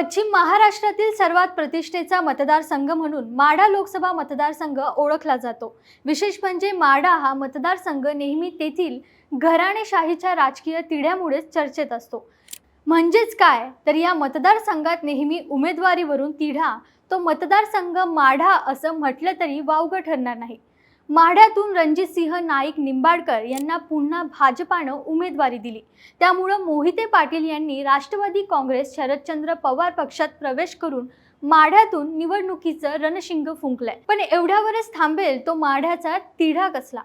पश्चिम महाराष्ट्रातील सर्वात प्रतिष्ठेचा मतदारसंघ म्हणून माढा लोकसभा मतदारसंघ ओळखला जातो. विशेष म्हणजे माढा हा मतदारसंघ नेहमी तेथील घराणेशाहीच्या राजकीय तिढ्यामुळेच चर्चेत असतो. म्हणजेच काय? तर या मतदारसंघात नेहमी उमेदवारीवरून तिढा तो मतदारसंघ माढा असं म्हटलं तरी वावगं ठरणार नाही. माढ्यातून रणजितसिंह नाईक निंबाडकर यांना पुन्हा भाजपानं उमेदवारी दिली. त्यामुळं मोहिते पाटील यांनी राष्ट्रवादी काँग्रेस शरदचंद्र पवार पक्षात प्रवेश करून माढ्यातून निवडणुकीचं रणशिंग फुंकलंय. पण एवढ्यावरच थांबेल तो माढ्याचा तिढा कसला?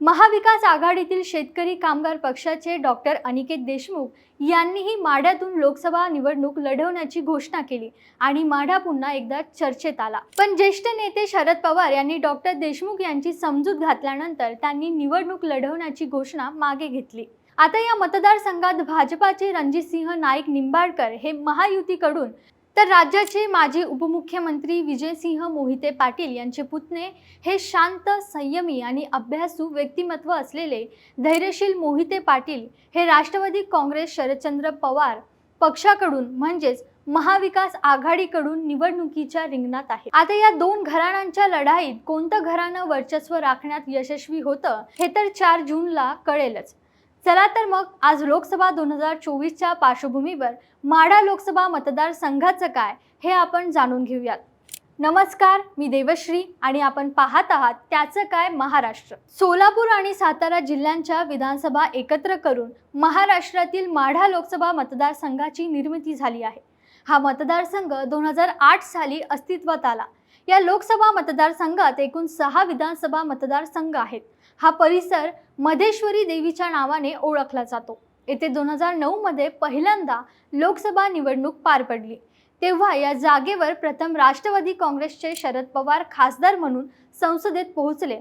महाविकास आघाडीतील शेतकरी कामगार पक्षाचे डॉक्टर अनिकेत देशमुख यांनीही माढ्यातून लोकसभा निवडणूक लढवण्याची घोषणा केली आणि माढा पुन्हा एकदा चर्चेत आला. पण ज्येष्ठ नेते शरद पवार यांनी डॉक्टर देशमुख यांची समजूत घातल्यानंतर त्यांनी निवडणूक लढवण्याची घोषणा मागे घेतली. आता या मतदारसंघात भाजपाचे रणजितसिंह नाईक निंबाडकर हे महायुतीकडून तर राज्याचे माजी उपमुख्यमंत्री विजयसिंह मोहिते पाटील यांचे पुतणे हे शांत संयमी आणि अभ्यासू व्यक्तिमत्व असलेले धैर्यशील मोहिते पाटील हे राष्ट्रवादी काँग्रेस शरदचंद्र पवार पक्षाकडून म्हणजेच महाविकास आघाडीकडून निवडणुकीच्या रिंगणात आहे आता या दोन घराण्यांच्या लढाईत कोणतं घराणं वर्चस्व राखण्यात यशस्वी होतं हे तर चार जूनला कळेलच. चला तर मग आज लोकसभा दोन हजार चोवीसच्या पार्श्वभूमीवर माढा लोकसभा मतदारसंघाचं काय हे आपण जाणून घेऊयात. नमस्कार मी देवश्री आणि आपण पाहत आहात त्याचं काय महाराष्ट्र. सोलापूर आणि सातारा जिल्ह्यांच्या विधानसभा एकत्र करून महाराष्ट्रातील माढा लोकसभा मतदारसंघाची निर्मिती झाली आहे. हा मतदारसंघ दोन हजार आठ साली अस्तित्वात आला. या लोकसभा मतदारसंघात एकूण सहा विधानसभा मतदारसंघ आहेत. हा परिसर मधेश्वरी देवीच्या नावाने ओळखला जातो. येथे दोन हजार नऊमध्ये पहिल्यांदा लोकसभा निवडणूक पार पडली. तेव्हा या जागेवर प्रथम राष्ट्रवादी काँग्रेसचे शरद पवार खासदार म्हणून संसदेत पोहोचले.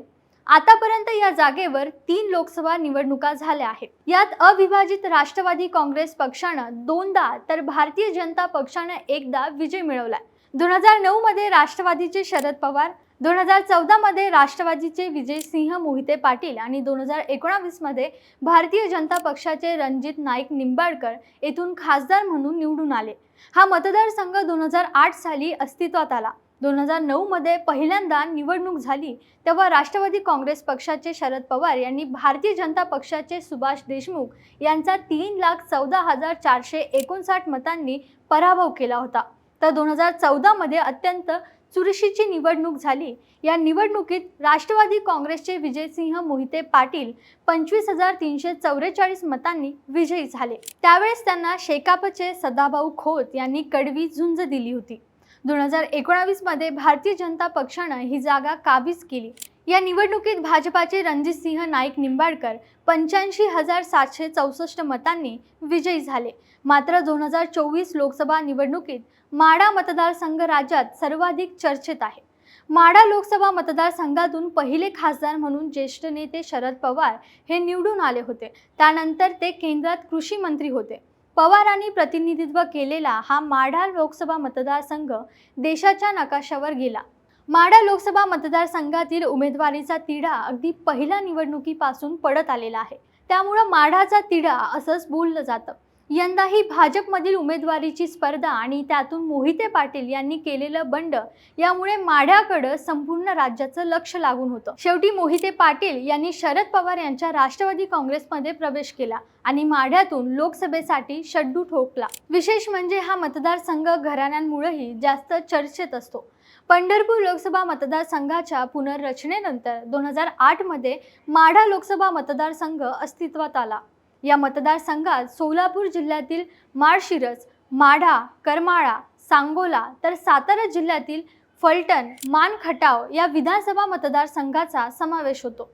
आतापर्यंत या जागेवर तीन लोकसभा निवडणुका झाल्या आहेत. यात अविभाजित राष्ट्रवादी काँग्रेस पक्षानं दोनदा तर भारतीय जनता पक्षानं एकदा विजय मिळवलाय. दोन हजार नऊमध्ये राष्ट्रवादीचे शरद पवार दोन हजार चौदामध्ये राष्ट्रवादीचे विजयसिंह मोहिते पाटील आणि दोन हजार एकोणावीसमध्ये भारतीय जनता पक्षाचे रणजित नाईक निंबाळकर येथून खासदार म्हणून निवडून आले. हा मतदारसंघ दोन हजार आठ साली अस्तित्वात आला. दोन हजार नऊमध्ये पहिल्यांदा निवडणूक झाली तेव्हा राष्ट्रवादी काँग्रेस पक्षाचे शरद पवार यांनी भारतीय जनता पक्षाचे सुभाष देशमुख यांचा तीन लाख चौदा हजार चारशे एकोणसाठ मतांनी पराभव केला होता. तर दोन हजार चौदामध्ये अत्यंत चुरशीची निवडणूक झाली. या निवडणुकीत राष्ट्रवादी काँग्रेसचे विजयसिंह मोहिते पाटील पंचवीस हजार तीनशे चौवेचाळीस मतांनी विजयी झाले. त्यावेळेस त्यांना शेकापचे सदाभाऊ खोत यांनी कडवी झुंज दिली होती. दोन हजार एकोणावीसमध्ये भारतीय जनता पक्षानं ही जागा काबीज केली. या निवडणुकीत भाजपाचे रणजितसिंह नाईक निंबाडकर पंच्याऐंशी हजार सातशे चौसष्ट मतांनी विजयी झाले. मात्र दोन हजार चोवीस लोकसभा निवडणुकीत माढा मतदारसंघ राज्यात सर्वाधिक चर्चेत आहे. माढा लोकसभा मतदारसंघातून पहिले खासदार म्हणून ज्येष्ठ नेते शरद पवार हे निवडून आले होते. त्यानंतर ते केंद्रात कृषी मंत्री होते. पवारांनी प्रतिनिधित्व केलेला हा माढा लोकसभा मतदारसंघ देशाच्या नकाशावर गेला. माढा लोकसभा मतदारसंघातील उमेदवारीचा तिढा अगदी पहिल्या निवडणुकीपासून पडत आलेला आहे. त्यामुळं माढाचा तिढा असंच बोललं जातं. यंदाही भाजपमधील उमेदवारीची स्पर्धा आणि त्यातून मोहिते पाटील यांनी केलेलं बंड यामुळे माढ्याकडं संपूर्ण राज्याचं लक्ष लागून होतं. शेवटी मोहिते पाटील यांनी शरद पवार यांच्या राष्ट्रवादी काँग्रेसमध्ये प्रवेश केला आणि माढ्यातून लोकसभेसाठी शड्डू ठोकला. विशेष म्हणजे हा मतदारसंघ घराण्यांमुळेही जास्त चर्चेत असतो. पंढरपूर लोकसभा मतदारसंघाच्या पुनर्रचनेनंतर दोन हजार आठमध्ये माढा लोकसभा मतदारसंघ अस्तित्वात आला. या मतदारसंघात सोलापूर जिल्ह्यातील माळशिरस माढा करमाळा सांगोला तर सातारा जिल्ह्यातील फलटण मानखटाव या विधानसभा मतदारसंघाचा समावेश होतो.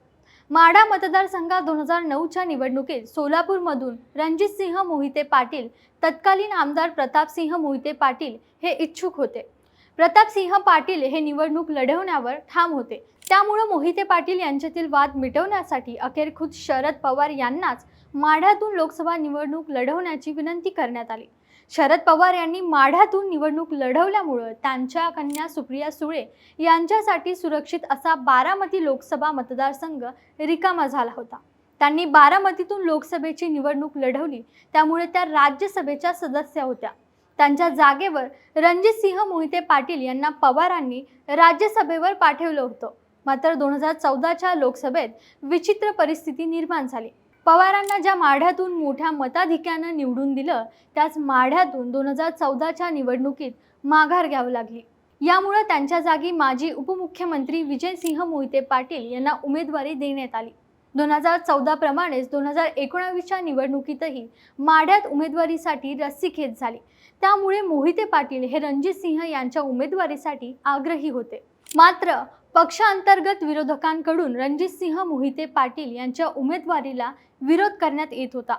माढा मतदारसंघात दोन हजार नऊच्या निवडणुकीत सोलापूरमधून रणजितसिंह मोहिते पाटील तत्कालीन आमदार प्रतापसिंह मोहिते पाटील हे इच्छुक होते. प्रतापसिंह पाटील हे निवडणूक लढवण्यावर ठाम होते. त्यामुळं मोहिते पाटील यांच्यातील वाद मिटवण्यासाठी अखेर खुद शरद पवार यांनाच माढ्यातून लोकसभा निवडणूक लढवण्याची विनंती करण्यात आली. शरद पवार यांनी माढ्यातून निवडणूक लढवल्यामुळं त्यांच्या कन्या सुप्रिया सुळे यांच्यासाठी सुरक्षित असा बारामती लोकसभा मतदारसंघ रिकामा झाला होता. त्यांनी बारामतीतून लोकसभेची निवडणूक लढवली. त्यामुळे त्या राज्यसभेच्या सदस्य होत्या. त्यांच्या जागेवर रणजितसिंह मोहिते पाटील यांना पवारांनी राज्यसभेवर पाठवलं होतं. मात्र दोन हजार चौदाच्या लोकसभेत विचित्र परिस्थिती निर्माण झाली. पवारांना ज्या माढ्यातून मोठ्या मताधिक्यानं निवडून दिलं त्याच माढ्यातून दोन हजार चौदाच्या निवडणुकीत माघार घ्यावी लागली. यामुळं त्यांच्या जागी माजी उपमुख्यमंत्री विजयसिंह मोहिते पाटील यांना उमेदवारी देण्यात आली. दोन हजार चौदा प्रमाणेच दोन हजार एकोणावीसच्या निवडणुकीतही माढ्यात उमेदवारीसाठी रस्सीखेच झाली. त्यामुळे मोहिते पाटील हे रणजित सिंह यांच्या उमेदवारीसाठी आग्रही होते. मात्र पक्षांतर्गत विरोधकांकडून रणजित सिंह मोहिते पाटील यांच्या उमेदवारीला विरोध करण्यात येत होता.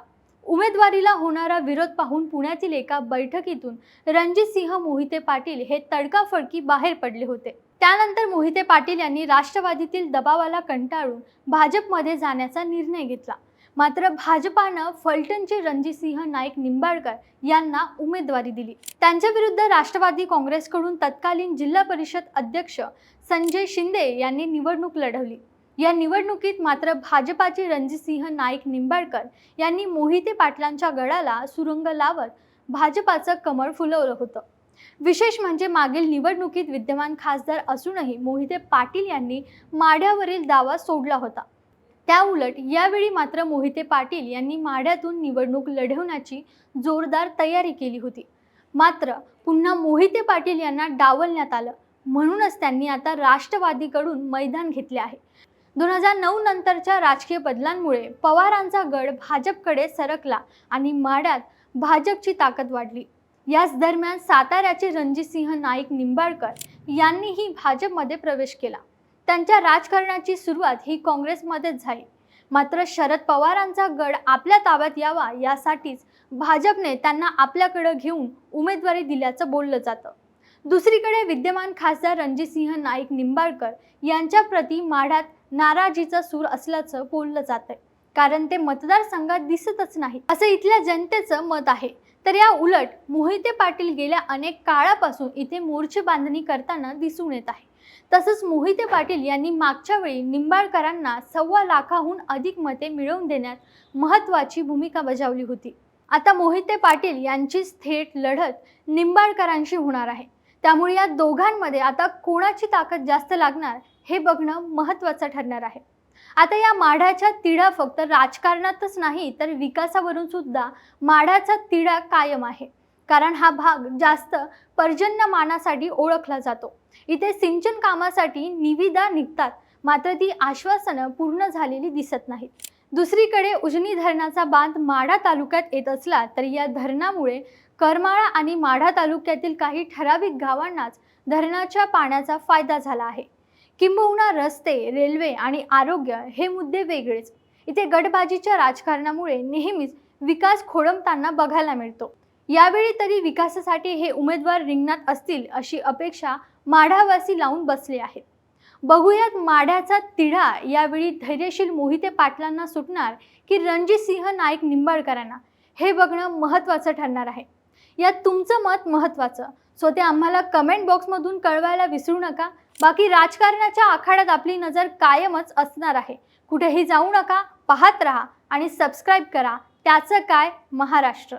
उमेदवारीला होणारा विरोध पाहून पुण्यातील एका बैठकीतून रणजित सिंह मोहिते पाटील हे तडकाफडकी बाहेर पडले होते. त्यानंतर मोहिते पाटील यांनी राष्ट्रवादीतील दबावाला कंटाळून भाजपमध्ये जाण्याचा निर्णय घेतला. मात्र भाजपानं फलटणचे रणजितसिंह नाईक निंबाळकर यांना उमेदवारी दिली. त्यांच्या विरुद्ध राष्ट्रवादी काँग्रेसकडून तत्कालीन जिल्हा परिषद अध्यक्ष संजय शिंदे यांनी निवडणूक लढवली. या निवडणुकीत मात्र भाजपाचे रणजितसिंह नाईक निंबाळकर यांनी मोहिते पाटलांच्या गडाला सुरुंग लावत भाजपाचं कमळ फुलवलं होतं. विशेष म्हणजे मागील निवडणुकीत विद्यमान खासदार असूनही मोहिते पाटील यांनी माढ्यावरील दावा सोडला होता. त्याउलट यावेळी मात्र मोहिते पाटील यांनी माढ्यातून निवडणूक लढवण्याची जोरदार तयारी केली होती. मात्र पुन्हा मोहिते पाटील यांना डावलण्यात आलं. म्हणूनच त्यांनी आता राष्ट्रवादीकडून मैदान घेतले आहे. दोन हजार नऊ नंतरच्या राजकीय बदलांमुळे पवारांचा गड भाजपकडे सरकला आणि माड्यात भाजपची ताकद वाढली. याच दरम्यान साताऱ्याचे रणजितसिंह नाईक निंबाळकर यांनीही भाजपमध्ये प्रवेश केला. त्यांच्या राजकारणाची सुरुवात ही काँग्रेसमध्येच झाली. मात्र शरद पवारांचा गड आपल्या ताब्यात यावा यासाठीच भाजपने त्यांना आपल्याकडे घेऊन उमेदवारी दिल्याचं बोललं जातं. दुसरीकडे विद्यमान खासदार रणजितसिंह नाईक निंबाळकर यांच्या प्रती माढ्यात नाराजीचा सूर असल्याचं बोललं जातंय. कारण ते मतदारसंघात दिसतच नाही. असं इथल्या जनतेचं मत आहे. तर या उलट मोहिते पाटील गेल्या अनेक काळापासून इथे मोर्चे बांधणी करताना दिसून येत आहे. तसंच मोहिते पाटील यांनी मागच्या वेळी निंबाळकरांना सव्वा लाखाहून अधिक मते मिळवून देण्यात महत्त्वाची भूमिका बजावली होती. आता मोहिते पाटील यांचीच थेट लढत निंबाळकरांशी होणार आहे. त्यामुळे या दोघांमध्ये आता कोणाची ताकद जास्त लागणार हे बघणं महत्त्वाचं ठरणार आहे. आता या माढ्याच्या तिढा फक्त राजकारणातच नाही तर विकासावरून सुद्धा माढ्याचा तिढा कायम आहे. कारण हा भाग जास्त पर्जन्यमानासाठी ओळखला जातो. इथे सिंचन कामासाठी निविदा निघतात मात्र ती आश्वासनं पूर्ण झालेली दिसत नाहीत. दुसरीकडे उजनी धरणाचा बांध माढा तालुक्यात येत असला तर या धरणामुळे करमाळा आणि माढा तालुक्यातील काही ठराविक गावांनाच धरणाच्या पाण्याचा फायदा झाला आहे. किंबहुना रस्ते रेल्वे आणि आरोग्य हे मुद्दे वेगळेच. इथे गटबाजीच्या राजकारणामुळे नेहमीच विकास खोळंबताना बघायला मिळतो. यावेळी तरी विकासासाठी हे उमेदवार रिंगणात असतील अशी अपेक्षा माढावासी लावून बसले आहेत. बघूयात माढ्याचा तिढा यावेळी धैर्यशील मोहिते पाटलांना सुटणार की रणजितसिंह नाईक निंबाळकरांना? हे बघणं महत्त्वाचं ठरणार आहे. यात तुमचं मत महत्त्वाचं. सो ते आम्हाला कमेंट बॉक्समधून कळवायला विसरू नका. बाकी राजकारणाच्या आखाड्यात आपली नजर कायमच असणार आहे. कुठेही जाऊ नका पाहत राहा आणि सबस्क्राईब करा. त्याचं काय? महाराष्ट्र.